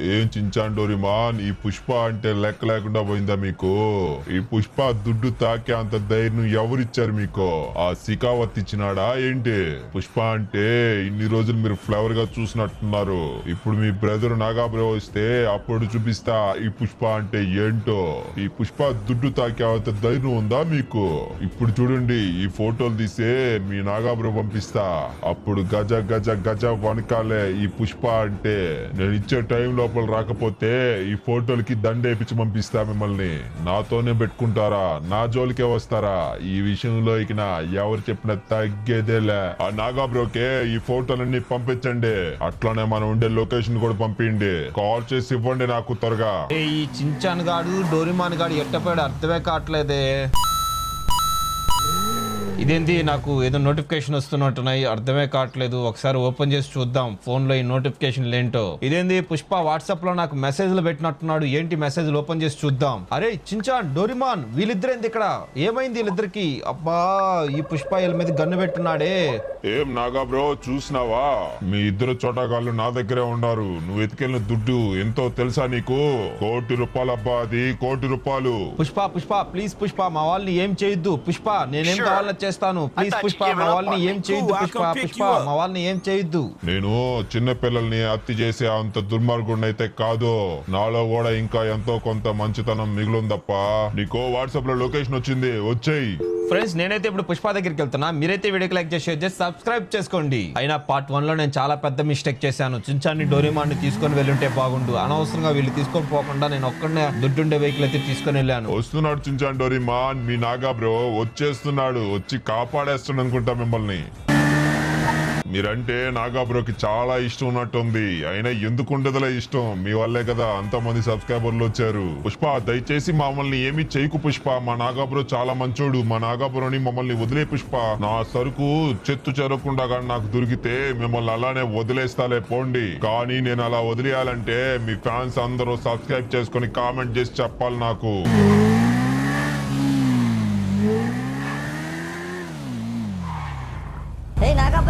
ఏం చించాండోరిమాన్ ఈ పుష్ప అంటే లెక్క లేకుండా పోయిందా మీకు? ఈ పుష్ప దుడ్డు తాకే అంత ధైర్యం ఎవరిచ్చారు మీకు? ఆ సికావత్ ఇచ్చినాడా ఏంటి? పుష్ప అంటే ఇన్ని రోజులు మీరు ఫ్లవర్గా చూసినట్టున్నారు. ఇప్పుడు మీ బ్రదర్ నాగాబ్రో వస్తే అప్పుడు చూపిస్తా ఈ పుష్ప అంటే ఏంటో. ఈ పుష్ప దుడ్డు తాకే అంత ధైర్యం ఉందా మీకు? ఇప్పుడు చూడండి ఈ ఫోటోలు తీసే మీ నాగాబ్రో పంపిస్తా. అప్పుడు గజ గజ గజ వనకాలే ఈ పుష్ప అంటే. నేను ఇచ్చే టైం లోపల రాకపోతే ఈ ఫోటోలకి దండేపించి పంపిస్తా మిమ్మల్ని. నాతోనే పెట్టుకుంటారా? నా జోలికే వస్తారా? ఈ విషయంలో ఇక ఎవరు చెప్పిన తగ్గేదేలే. ఆ నాగా బ్రోకే ఈ ఫోటోలన్నీ పంపించండి. అట్లానే మనం ఉండే లొకేషన్ కూడా పంపించండి. కాల్ చేసి ఇవ్వండి నాకు త్వరగా. ఈ చించాన్ గాడు డోరిమాన్ గాడు ఎట్టపోయాడు అర్థమే కావట్లేదే. ఇదేంటి నాకు ఏదో నోటిఫికేషన్ వస్తున్నట్టున్నాయి అర్థమే కావట్లేదు. ఒకసారి ఓపెన్ చేసి చూద్దాం ఫోన్లో ఈ నోటిఫికేషన్ ఏంటో ఇదేంది పుష్ప వాట్సాప్లో నాకు మెసేజ్లు పెట్టినట్టున్నాడు. ఏంటి మెసేజ్లు ఓపెన్ చేసి చూద్దాం. అరే చించాన్ డోరిమాన్ వీళ్ళిద్దరేంది ఇక్కడ? ఏమైంది వీళ్ళిద్దరికి? అబ్బా ఈ పుష్ప వీళ్ళ మీద గన్ను పెట్టున్నాడే. ఏం నాగా బ్రో చూసినావా? మీ ఇద్దరు చోటగాళ్ళు నా దగ్గరే ఉన్నారు నువ్వు ఎతికెళ్ళిన దుడ్డు ఎంతో తెలుసా నీకు? కోటి రూపాయలు అబ్బా అది కోటి రూపాయలు. పుష్ప పుష్ప ప్లీజ్ పుష్ప మా వాళ్ళని ఏం చేయొద్దు. పుష్ప నేనేం Sure. చేస్తాను. ప్లీజ్ పుష్ప మా వాళ్ళని ఏం. చేయొద్దు పుష్ప పుష్ప. మా వాళ్ళని ఏం చేయొద్దు. నేను చిన్న పిల్లల్ని హత్య చేసే అంత దుర్మార్గుడిని అయితే కాదు. నాలో కూడా ఇంకా ఎంతో కొంత మంచితనం మిగులుందప్ప. నీకో వాట్సాప్లో లొకేషన్ వచ్చింది. వచ్చేయి. ఫ్రెండ్స్ నేనైతే ఇప్పుడు పుష్ప దగ్గరికి వెళ్తున్నా. మీరైతే వీడియోకి లైక్ చేసి షేర్ చేసి సబ్స్క్రైబ్ చేసుకోండి. అయినా పార్ట్ వన్లో నేను చాలా పెద్ద మిస్టేక్ చేశాను. చించాన్ని డోరేమాన్ని తీసుకొని వెళ్ళుంటే బాగుండు. అనవసరంగా వీళ్ళు తీసుకొని పోకుండా నేను ఒక్కడనే దుడ్డుండే వెహికల్ అయితే తీసుకొని వెళ్ళాను. వస్తున్నాడు చించాన్ మాన్ మీ నాగా బ్రో వచ్చేస్తున్నాడు. వచ్చి కాపాడేస్తున్నాడు అనుకుంటా మిమ్మల్ని. మీరంటే నాగాబ్రోకి చాలా ఇష్టం ఉన్నట్టుంది అయినా ఎందుకు ఉండదులే ఇష్టం? మీ వల్లే కదా అంత మంది సబ్స్క్రైబర్లు వచ్చారు. పుష్ప దయచేసి మమ్మల్ని ఏమి చేయకు పుష్ప. మా నాగాబ్రో చాలా మంచోడు. మా నాగాబ్రోని మమ్మల్ని వదిలే పుష్ప. నా సరుకు చెత్తు చెరకుండా కానీ నాకు దొరికితే మిమ్మల్ని అలానే వదిలేస్తాలే పోండి. కానీ నేను అలా వదిలేయాలంటే మీ ఫ్యాన్స్ అందరూ సబ్స్క్రైబ్ చేసుకొని కామెంట్ చేసి చెప్పాలి నాకు.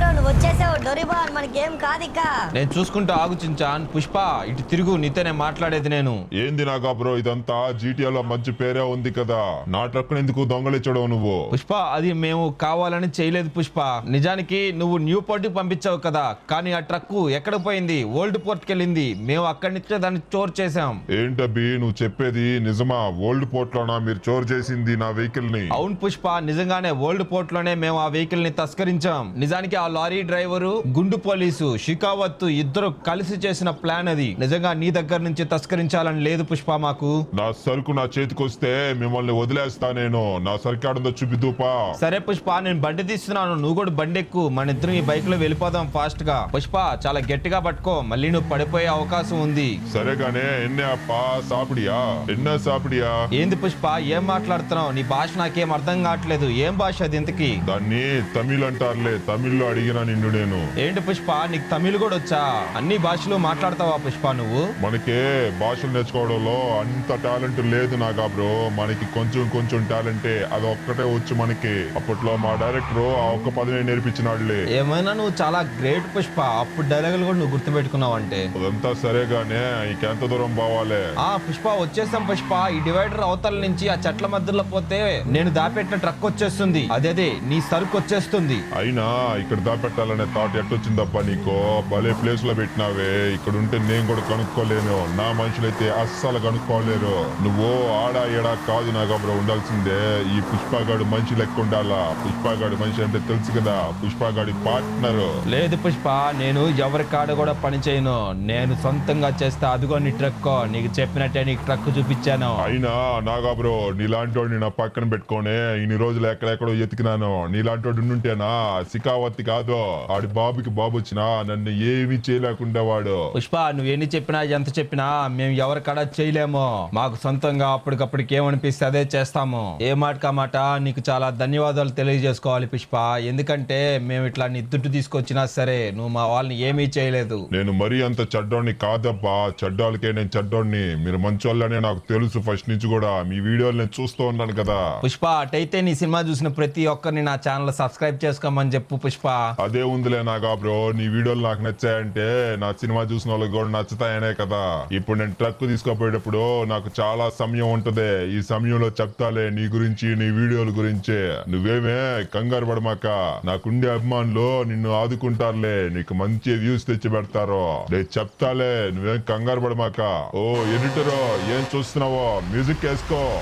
నాగబ్రో నువ్వు వచ్చేసావు డొరిబాన్. మనకేం కాదు ఇక నేను చూసుకుంటూ ఆగు చించాన్. పుష్ప ఇటు తిరుగు నీతో నేను మాట్లాడేది నేను. ఏంది నాగా బ్రో ఇదంతా జీటీఏలో మంచి పేరే ఉంది కదా. నా ట్రక్ ఎందుకు దొంగలిచ్చడం నువ్వు? పుష్ప అది మేము కావాలని చేయలేదు పుష్ప. నిజానికి నువ్వు న్యూ పోర్ట్ పంపించావు కదా. కానీ ఆ ట్రక్ ఎక్కడ పోయింది? ఓల్డ్ పోర్ట్ వెళ్ళింది. మేము అక్కడి నుంచే దాన్ని చోర్ చేసాం ఏంటబ్బి నువ్వు చెప్పేది నిజమా? ఓల్డ్ పోర్ట్ లోనా మీరు చోరు చేసింది నా వెహికల్ని అవును పుష్ప నిజంగానే ఓల్డ్ పోర్ట్లోనే మేము ఆ వెహికల్ని తస్కరించాం. నిజానికి ఆ లారీ డ్రైవరు గుండు పోలీసు షికావత్ ఇద్దరు కలిసి చేసిన ప్లాన్ అది. నిజంగా నీ దగ్గర నుంచి తస్కరించాలని లేదు పుష్ప మాకు. నా సరుకు నా చేతికి వస్తే మిమ్మల్ని వదిలేస్తా నేను. నా సరుకు ఆడుందో చూపిద్దుపా సరే పుష్ప నేను బండి తీస్తున్నాను. నువ్వు కూడా బండి ఎక్కు. మన ఇద్దరం ఈ బైక్లో వెళ్ళిపోదాం ఫాస్ట్గా పుష్ప చాలా గట్టిగా పట్టుకో. మళ్ళీ నువ్వు పడిపోయే అవకాశం ఉంది. సరేగానే ఎన్నే అప్ప? సాపిడియా? ఎన్న సాపిడియా? ఏంది పుష్ప ఏం మాట్లాడుతున్నావు? నీ భాష నాకేం అర్థం కావట్లేదు. ఏం భాష అది ఇంతకి? దాన్ని తమిళ్ అంటారులే తమిళ్ళో అడిగినా నిన్ను నేను. ఏంటి పుష్ప? నీకు తమిళ్ కూడా వచ్చా? అన్ని భాషలు మాట్లాడతావా పుష్ప నువ్వు? మనకే భాషలు నేర్చుకోవడంలో అంత టాలెంట్ లేదు నాగా బ్రో. మనకి కొంచెం కొంచెం టాలెంటే. అది ఒక్కటే వచ్చు మనకి. అప్పట్లో మా డైరెక్టర్ ఆ ఒక్క పదినే నేర్పించినాడులే. ఏమైనా నువ్వు చాలా గ్రేట్ పుష్ప. అప్పుడు డైలాగులు కూడా నువ్వు గుర్తుపెట్టుకున్నావు అంటే. అదంతా సరేగానే ఇంకెంత దూరం పోవాలే? ఆ పుష్ప వచ్చేసాం పుష్ప. ఈ డివైడర్ అవతల నుంచి ఆ చెట్ల మధ్యలో పోతే నేను దాపెట్టిన ట్రక్ వచ్చేస్తుంది. అదేదే నీ సరుకు వచ్చేస్తుంది. అయినా ఇక్కడ దాపెట్టాలనే థాట్ ఎట్టొచ్చిందప్ప నీకో? భలే ప్లేస్లో పెట్టినావే. ఇక్కడ ఉంటే నేను కూడా కనుక్కోలేను. నా మనుషులైతే అస్సలు కనుక్కోలేరు. నువ్వు ఆడా ఏడా కాదు నాగబ్రో ఉండాల్సిందే. ఈ పుష్పగాడు మనిషి లెక్క ఉండాలా? పుష్పగాడు మనిషి అంటే తెలుసు కదా. పుష్పగాడి పార్ట్నర్ లేదు పుష్ప నేను ఎవరి కాడ కూడా పని చేయను. నేను సొంతంగా చేస్తా. అదిగో నీ ట్రక్ నీకు చెప్పినట్టే నీకు ట్రక్ చూపించాను. అయినా నాగాబ్రో నీలాంటోడిని నా పక్కన పెట్టుకొని ఇన్ని రోజులు ఎక్కడెక్కడో ఎతికినాను. నీలాంటోడు ఉండుంటేనా? శిఖావతి కాదు? ఆడి బాబుకి బాబు వచ్చినా నన్ను ఏమీ చేయలేకుండా వాడు. పుష్ప నువ్వు ఎన్ని చెప్పినా ఎంత చెప్పినా మేము ఎవరి కాడ చేయలేము. మాకు సొంతంగా అప్పటికప్పటికి ఏమనిపిస్తే అదే చేస్తాము. ఏ మాట మాట? నీకు చాలా ధన్యవాదాలు తెలియజేసుకోవాలి పుష్ప. ఎందుకంటే మేము ఇట్లా నీ దుడ్డు తీసుకొచ్చినా సరే నువ్వు మా వాళ్ళని ఏమీ చేయలేదు. నేను మరీ అంత చెడ్డోడిని కాదబ్బా. చెడ్డోళ్ళకే నేను చెడ్డోడిని. మీరు మంచోళ్ళనే నాకు తెలుసు ఫస్ట్ నుంచి కూడా. మీ వీడియోలు నేను చూస్తూ ఉన్నాను కదా. పుష్ప అటైతే నీ సినిమా చూసిన ప్రతి ఒక్కరిని నా ఛానల్ సబ్స్క్రైబ్ చేసుకోమని చెప్పు పుష్ప. అదే ఉందిలే నాగా బ్రో నీ వీడియోలు నాకు నచ్చాయంటే నా సినిమా చూసిన వాళ్ళకి కూడా నచ్చుతాయనే కదా. ఇప్పుడు నేను ట్రక్ తీసుకోపోయేటప్పుడు నాకు చాలా సమయం ఉంటది. ఈ సమయంలో చెప్తాలే నీ గురించి నీ వీడియోల గురించి. నువ్వేమే కంగారు పడమాక. నాకుండే అభిమానులు నిన్ను ఆదుకుంటారులే. నీకు మంచి వ్యూస్ తెచ్చి పెడతారు. నేను చెప్తాలే నువ్వేం కంగారు పడమాక. ఓ ఎడిటరో ఏం చూస్తున్నావో? మ్యూజిక్ వేసుకో.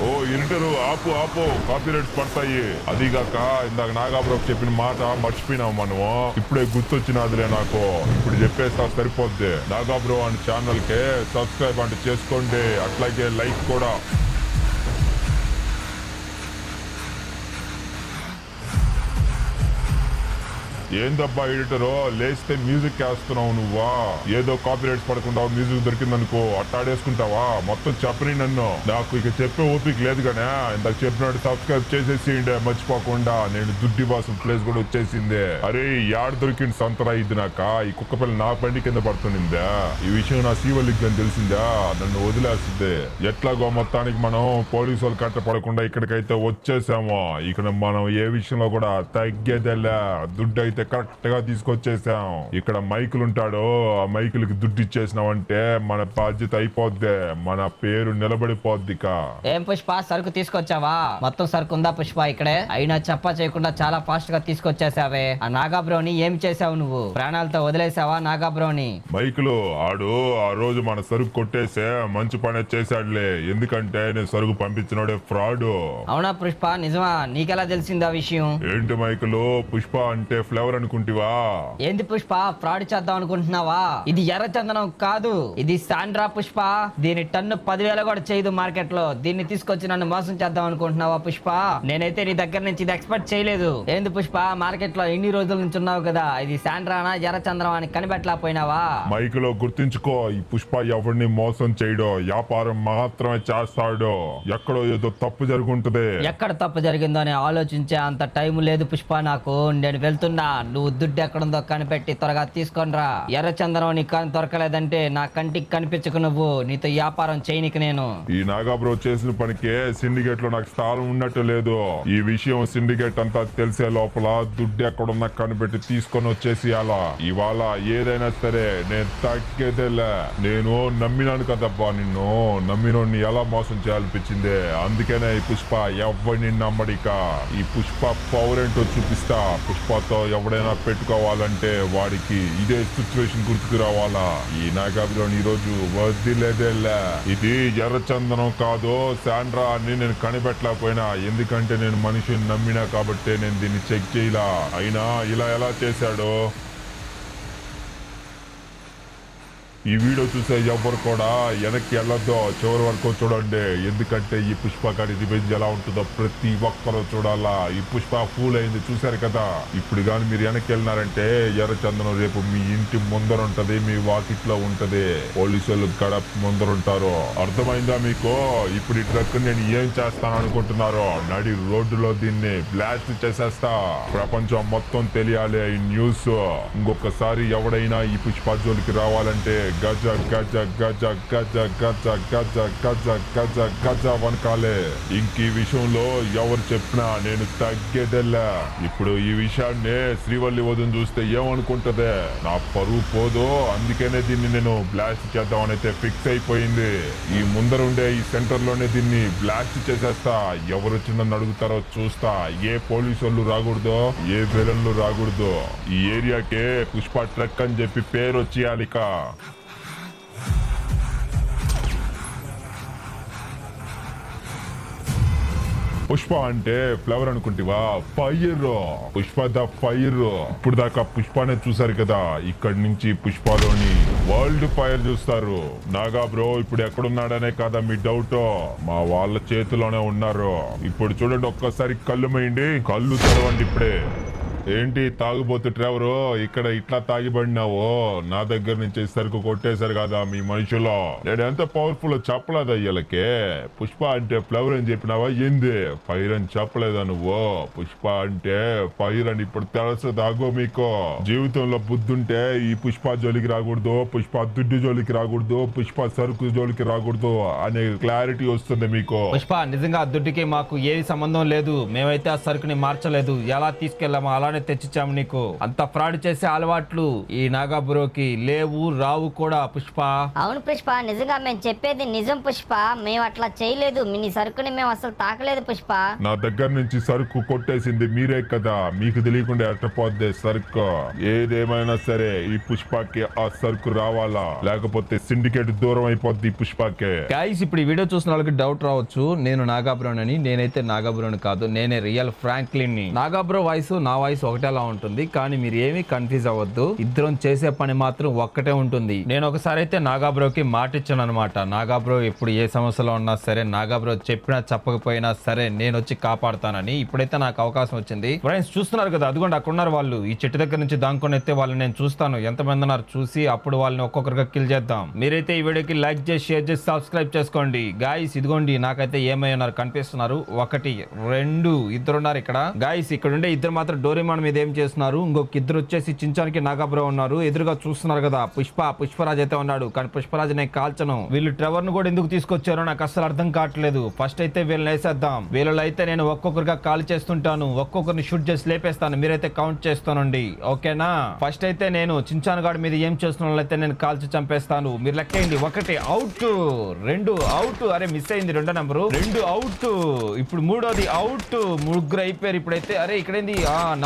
ఓ ఇంటరు ఆపు ఆపు. కాపీరైట్స్ పడతాయి. అదిగాక ఇందాక నాగాపురం చెప్పిన మాట మర్చిపోయినాం మనము. ఇప్పుడే గుర్తొచ్చినదిలే నాకు. ఇప్పుడు చెప్పేస్తా సరిపోద్ది. నాగాపురం అనే ఛానల్కి సబ్స్క్రైబ్ అంటే చేసుకోండి. అట్లాగే లైక్ కూడా. ఏందబ్బా ఎడిటరో? లేస్తే మ్యూజిక్ వేస్తున్నావు నువ్వా? ఏదో కాపీరైట్స్ పడకుండా మ్యూజిక్ దొరికిందనుకో అట్టాడేసుకుంటావా? మొత్తం చెప్పని నన్ను. నాకు ఇక చెప్పే ఓపిక లేదు కానీ ఇందాక చెప్పినట్టు సబ్స్క్రైబ్ చేసేసి మర్చిపోకుండా. నేను దుడ్డి బాసం ప్లేస్ కూడా వచ్చేసింది. అరే యాడ దొరికింది సంతరా ఇది నాక? ఈ కుక్క పిల్ల నా బండి కింద పడుతుందా ఈ విషయం నా సీవలిక్ అని తెలిసిందా? నన్ను వదిలేస్తుంది ఎట్లాగో మొత్తానికి మనం పోలీసు వాళ్ళు కట్ట పడకుండా ఇక్కడికైతే వచ్చేసాము. ఇక్కడ మనం ఏ విషయంలో కూడా తగ్గేదేలా. దుడ్డు అయితే కరెక్ట్గా తీసుకొచ్చేసాం. ఇక్కడ మైకులు ఉంటాడు ఆ మైకులకి దుడ్డు ఇచ్చేసినామంటే మన బాధ్యత అయిపోద్ది. మన పేరు నిలబడిపోద్ది ఏం పుష్ప సరుకు తీసుకొచ్చావా? మొత్తం సరుకు ఉందా పుష్ప ఇక్కడే? అయినా చెప్ప చేయకుండా చాలా ఫాస్ట్గా తీసుకొచ్చేసావే. ఆ నాగాబ్రోని ఏం చేసావు నువ్వు? ప్రాణాలతో వదిలేసావా నాగాబ్రోని మైకులు ఆడు ఆ రోజు మన సరుకు కొట్టేసే మంచి పని చేశాడులే. ఎందుకంటే నేను సరుకు పంపించినోడే ఫ్రాడ్. అవునా పుష్ప నిజమా? నీకెలా తెలిసింది ఆ విషయం? ఏంటి మైకులు పుష్ప అంటే ఫ్లేవర్ అనుకుంటివా ఏంది పుష్ప ఫ్రాడ్ చేద్దాం అనుకుంటున్నావా? ఇది ఎర్ర చందనం కాదు. ఇది సాండ్రా పుష్ప. దీని టన్ను పదివేల కూడా చేయదు మార్కెట్లో దీన్ని తీసుకొచ్చి నన్ను మోసం చేద్దాం అనుకుంటున్నావా పుష్ప? నేనైతే నీ దగ్గర నుంచి ఇది ఎక్స్పెక్ట్ చేయలేదు. ఏంది పుష్ప మార్కెట్లో ఎన్ని రోజుల నుంచి ఉన్నావు కదా? ఇది సాండ్రానా ఎర్ర చంద్రం అని కనిపెట్టలేకపోయినావా? మైకులో గుర్తుంచుకో ఈ పుష్ప ఎవరిని మోసం చేయడో వ్యాపారం మాత్రమే చేస్తాడు. ఎక్కడో ఏదో తప్పు జరుగుంటది. ఎక్కడ తప్పు జరిగిందో అని ఆలోచించే అంత టైం లేదు పుష్ప నాకు. నేను వెళ్తున్నా. నువ్వు దుడ్డు ఎక్కడుందో కనిపెట్టి త్వరగా తీసుకొనిరా. ఎర్ర చందనం నీ కానీ దొరకలేదంటే నా కంటికి కనిపించకు నువ్వు. నీతో వ్యాపారం చేయనికి నేను. ఈ నాగాబ్రో చేసిన పనికే సిండికేట్లో నాకు స్థానం ఉన్నట్టు లేదు. ఈ విషయం సిండికేట్ అంతా తెలిసే లోపల దుడ్డు ఎక్కడున్నా కనిపెట్టి తీసుకొని వచ్చేసి అలా. ఇవాళ ఏదైనా సరే నేను తగ్గేదేలే. నేను నమ్మినాను కదబ్బా నిన్ను. నమ్మినోడిని ఎలా మోసం చేయాలనిపించింది? అందుకనే ఈ పుష్ప ఎవరిని నమ్మడిక? ఈ పుష్ప పవర్ ఏంటో చూపిస్తా. పుష్పతో ఎవరు ఎప్పుడైనా పెట్టుకోవాలంటే వాడికి ఇదే సిచ్యువేషన్ గుర్తుకు రావాలా ఈ నాగాభిలోని ఈ రోజు వదిలేదేలా ఇది ఎర్రచందనం కాదు? శాండ్రా అని నేను కనిపెట్టలేకపోయినా. ఎందుకంటే నేను మనిషిని నమ్మినా కాబట్టి నేను దీన్ని చెక్ చేయలా. అయినా ఇలా ఎలా చేశాడో? ఈ వీడియో చూసే ఎవ్వరు కూడా వెనక్కి వెళ్ళొద్దు. చివరి వరకు చూడండి. ఎందుకంటే ఈ పుష్ప గారి రివెంజ్ ఎలా ఉంటుందో ప్రతి ఒక్కరూ చూడాలా. ఈ పుష్ప ఫూల్ అయింది. చూశారు కదా? ఇప్పుడు కానీ మీరు వెనక్కి వెళ్ళినారంటే ఎర్రచందనం రేపు మీ ఇంటి ముందర ఉంటది మీ వాకిట్లో ఉంటది. పోలీసులు గడప ముందర ఉంటారు. అర్థమైందా మీకు? ఇప్పుడు ఈ ట్రక్ నేను ఏం చేస్తాను అనుకుంటున్నారో? నడి రోడ్డులో దీన్ని బ్లాస్ట్ చేసేస్తా. ప్రపంచం మొత్తం తెలియాలి ఈ న్యూస్ ఇంకొకసారి ఎవడైనా ఈ పుష్ప జోలికి రావాలంటే గజ గజ గజ గజ గజ గజ గజ గజ గజ వనకాలే. ఇంక ఈ విషయంలో ఎవరు చెప్పినా నేను తగ్గేదెల్లా. ఇప్పుడు ఈ విషయాన్ని శ్రీవల్లి వదిన చూస్తే ఏమనుకుంటదే? నా పరువు పోదో అందుకనే దీన్ని నేను బ్లాస్ట్ చేద్దామనైతే ఫిక్స్ అయిపోయింది. ఈ ముందర ఉండే ఈ సెంటర్లోనే దీన్ని బ్లాస్ట్ చేసేస్తా. ఎవరు వచ్చి నన్ను అడుగుతారో చూస్తా. ఏ పోలీసు వాళ్ళు రాకూడదో ఏ విలన్లు రాకూడదు. ఈ ఏరియాకే పుష్ప ట్రక్ అని చెప్పి పేరు వచ్చేయాలిక పుష్ప అంటే ఫ్లవర్ అనుకుంటివా? ఫైర్ పుష్ప ద ఫైర్ ఇప్పుడు దాకా పుష్పనే చూసారు కదా. ఇక్కడి నుంచి పుష్పలోని వరల్డ్ ఫైర్ చూస్తారు. నాగా బ్రో ఇప్పుడు ఎక్కడున్నాడనే కదా మీ డౌట్ మా వాళ్ళ చేతిలోనే ఉన్నారు. ఇప్పుడు చూడండి ఒక్కసారి కళ్ళు మేయండి. కళ్ళు తెరవండి ఇప్పుడే. ఏంటి తాగుబోతు డ్రైవరు ఇక్కడ ఇట్లా తాగిబడినావు? నా దగ్గర నుంచి సరుకు కొట్టేశారు కదా మీ మనుషులు. నేను ఎంత పవర్ఫుల్ చెప్పలేదు అయ్యలకి పుష్ప అంటే ఫ్లవర్ అని చెప్పినావా? ఏంది? ఫైర్ అని చెప్పలేదా నువ్వు? పుష్ప అంటే ఫైర్ అని ఇప్పుడు తెలుసు తాగో మీకు? జీవితంలో బుద్ధుంటే ఈ పుష్ప జోలికి రాకూడదు పుష్ప దుడ్డు జోలికి రాకూడదు పుష్ప సరుకు జోలికి రాకూడదు అనే క్లారిటీ వస్తుంది మీకు. పుష్ప నిజంగా ఆ దుడ్డుకి మాకు ఏది సంబంధం లేదు. మేమైతే ఆ సరుకుని మార్చలేదు. ఎలా తీసుకెళ్ళామో అలానే తెచ్చిచ్చాము నీకు. అంత ఫ్రాడ్ చేసే అలవాట్లు ఈ నాగాబురోకి లేవు రావు కూడా పుష్ప. అవును పుష్ప నిజంగా మేము చెప్పేది నిజం పుష్ప. మేము అట్లా చేయలేదు. మీ నీ సరుకుని మేము అసలు తాకలేదు పుష్ప. నా దగ్గర నుంచి సరుకు కొట్టేసింది మీరే కదా. మీకు తెలియకుండా ఎట్టపోద్ది సరుకు. ఏదేమైనా సరే ఈ పుష్పకి ఆ సరుకు రావాలా? లేకపోతే సిండికేట్ దూరం అయిపోద్ది ఈ పుష్పకే. గైస్ ఇప్పుడు ఈ వీడియో చూసిన వాళ్ళకి డౌట్ రావచ్చు. నేను నాగాబ్రోన్ అని నేనైతే నాగాబ్రోన్ కాదు. నేనే రియల్ ఫ్రాంక్లిన్ని నాగాబ్రో వాయిస్ నా వాయిస్ ఒకటేలా ఉంటుంది. కానీ మీరు ఏమీ కన్ఫ్యూజ్ అవ్వద్దు. ఇద్దరం చేసే పని మాత్రం ఒక్కటే ఉంటుంది. నేను ఒకసారి అయితే నాగాబ్రోకి మాట ఇచ్చాను అనమాట నాగాబ్రో ఇప్పుడు ఏ సమస్యలో ఉన్నా సరే నాగాబ్రో చెప్పినా చెప్పకపోయినా సరే నేను వచ్చి కాపాడుతానని ఇప్పుడైతే నాకు అవకాశం వచ్చింది. ఫ్రెండ్స్ చూస్తున్నారు కదా అదిగోండి అక్కడ ఉన్నారు వాళ్ళు. ఈ చెట్టు దగ్గర నుంచి దాంకొని అయితే వాళ్ళని నేను చూస్తాను. ఎంతమంది ఉన్నారు చూసి అప్పుడు వాళ్ళని ఒక్కొక్కరిగా కిల్ చేద్దాం. మీరైతే ఈ వీడియోకి లైక్ చేసి షేర్ చేసి సబ్స్క్రైబ్ చేసుకోండి. గాయస్ ఇదిగోండి నాకైతే ఏమై ఉన్నారు కనిపిస్తున్నారు. ఒకటి రెండు ఇద్దరు ఉన్నారు ఇక్కడ. గాయస్ ఇక్కడ ఉండే ఇద్దరు మాత్రం డోరేమాన్ మీద ఏం చేస్తున్నారు? ఇంకొక ఇద్దరు వచ్చేసి చించానికి నాగాబ్రో ఉన్నారు. ఎదురుగా చూస్తున్నారు కదా పుష్ప. పుష్పరాజ్ అయితే ఉన్నాడు. కానీ పుష్పరాజ్ నేను కాల్చను. వీళ్ళు ట్రెవర్ను కూడా ఎందుకు తీసుకొచ్చారో నాకు అసలు అర్థం కావట్లేదు. ఫస్ట్ అయితే వీళ్ళని వేసేద్దాం. వీళ్ళలో అయితే నేను ఒక్కొక్కరిగా కాల్ చేస్తుంటాను. ఒక్కొక్కరిని షూట్ చేసి లేపేస్తాను. మీరైతే కౌంట్ చేస్తానండి. ఓకేనా? ఫస్ట్ అయితే నేను చించాన్ గాడి మీద ఏం చేస్తున్న అయితే నేను కాల్చి చంపేస్తాను. మీరు లెక్కేయండి. ఒకటి అవుట్ రెండు అవుట్. అరే మిస్ అయింది రెండో నెంబరు. రెండు అవుట్. ఇప్పుడు మూడోది అవుట్. ముగ్గురు అయిపోయారు ఇప్పుడైతే. అరే ఇక్కడేంది?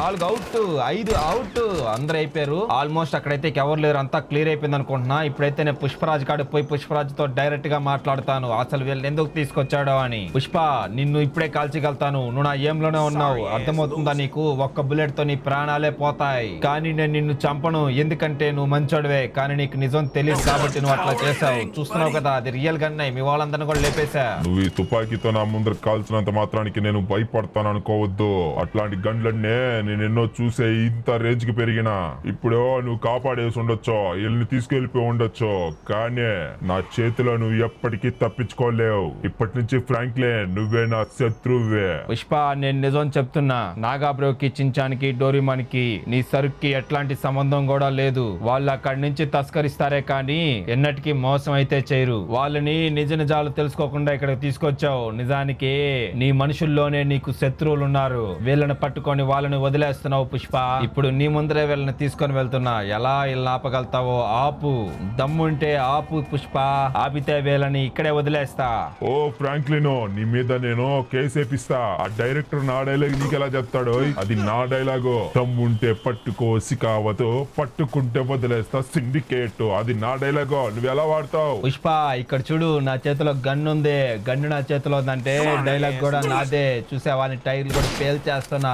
నాలుగు నాలుగు అవుట్ ఐదు అవుట్. అందరు అయిపోయారు. ఆల్మోస్ట్ అక్కడైతే ఎవరు లేరు అంతా క్లియర్ అయిపోయింది అనుకుంటున్నా. ఇప్పుడైతే నేను పుష్పరాజ్ కాడికి పోయి పుష్పరాజ్తో డైరెక్ట్గా మాట్లాడతాను. అసలు వీళ్ళని ఎందుకు తీసుకొచ్చాడో అని. పుష్ప నిన్ను ఇప్పుడే కాల్చగలుగుతాను నువ్వు నా ఏంలోనే ఉన్నావు. అర్థమవుతుందా నీకు? ఒక్క బుల్లెట్తో నీ ప్రాణాలే పోతాయి. కానీ నేను నిన్ను చంపను. ఎందుకంటే నువ్వు మంచోడివే. కానీ నీకు నిజం తెలియదు కాబట్టి నువ్వు అట్లా చేసావు చూస్తున్నావు కదా అది రియల్ గన్నే మీ వాళ్ళందరినీ కూడా లేపేశా. నువ్వు ఈ తుపాకీతో నా ముందర కాల్చినంత మాత్రానికి నేను భయపడతాను అనుకోవద్దు. అట్లాంటి గండ్లన్నే నేను ఎన్నో చూసే ఇంత రేంజ్కి పెరిగినా. ఇప్పుడో నువ్వు కాపాడేసి ఉండొచ్చో వీళ్ళని తీసుకెళ్ళిపోయి ఉండొచ్చు. కానీ నా చేతిలో నువ్వు ఎప్పటికీ తప్పించుకోలేవు. ఇప్పటి నుంచి ఫ్రాంక్లే నువ్వే నా శత్రువే. పుష్ప నేను నిజం చెప్తున్నా. నాగాబ్రోకి చించానికి డోరిమాన్కి నీ సరుక్కి ఎట్లాంటి సంబంధం కూడా లేదు. వాళ్ళు అక్కడి నుంచి తస్కరిస్తారే కానీ ఎన్నటికీ మోసం అయితే చేయరు. వాళ్ళని నిజ నిజాలు తెలుసుకోకుండా ఇక్కడికి తీసుకొచ్చావు. నిజానికి నీ మనుషుల్లోనే నీకు శత్రువులు ఉన్నారు వీళ్ళని పట్టుకొని వాళ్ళని వదిలే వదిలేస్తున్నావు పుష్ప? ఇప్పుడు నీ ముందరే వీళ్ళని తీసుకొని వెళ్తున్నా. ఎలా వీళ్ళని ఆపగలుగుతావో ఆపు. దమ్ముంటే ఆపు పుష్ప. ఆపితే వీళ్ళని ఇక్కడే వదిలేస్తా. ఓ ఫ్రాంక్లిన్ నీ మీద నేను కేసు వేపిస్తా. ఆ డైరెక్టర్ నా డైలాగ్ నీకెలా చెప్తాడు? అది నా డైలాగు. తమ్ముంటే పట్టుకో సికావతో పట్టుకుంటే వదిలేస్తా. సిండికేట్ అది నా డైలాగు. నువ్వు ఎలా వాడతావు? పుష్ప ఇక్కడ చూడు నా చేతిలో గన్ ఉంది. గన్ను నా చేతిలో ఉందంటే డైలాగ్ కూడా నాదే. చూసా వాళ్ళని టైర్లు కూడా పేల్ చేస్తున్నా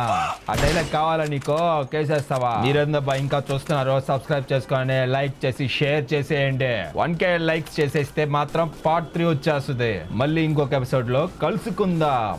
ఆ డైలాగ్ కావాలా నీకో? కేసేస్తావా? మీరేందబ్బా ఇంకా చూస్తున్నారు. సబ్స్క్రైబ్ చేసుకొని లైక్ చేసి షేర్ చేసేయండి. వన్ కే లైక్స్ చేసేస్తే మాత్రం పార్ట్ త్రీ వచ్చేస్తుంది. మళ్ళీ ఇంకొక ఎపిసోడ్లో కలుసుకుందాం.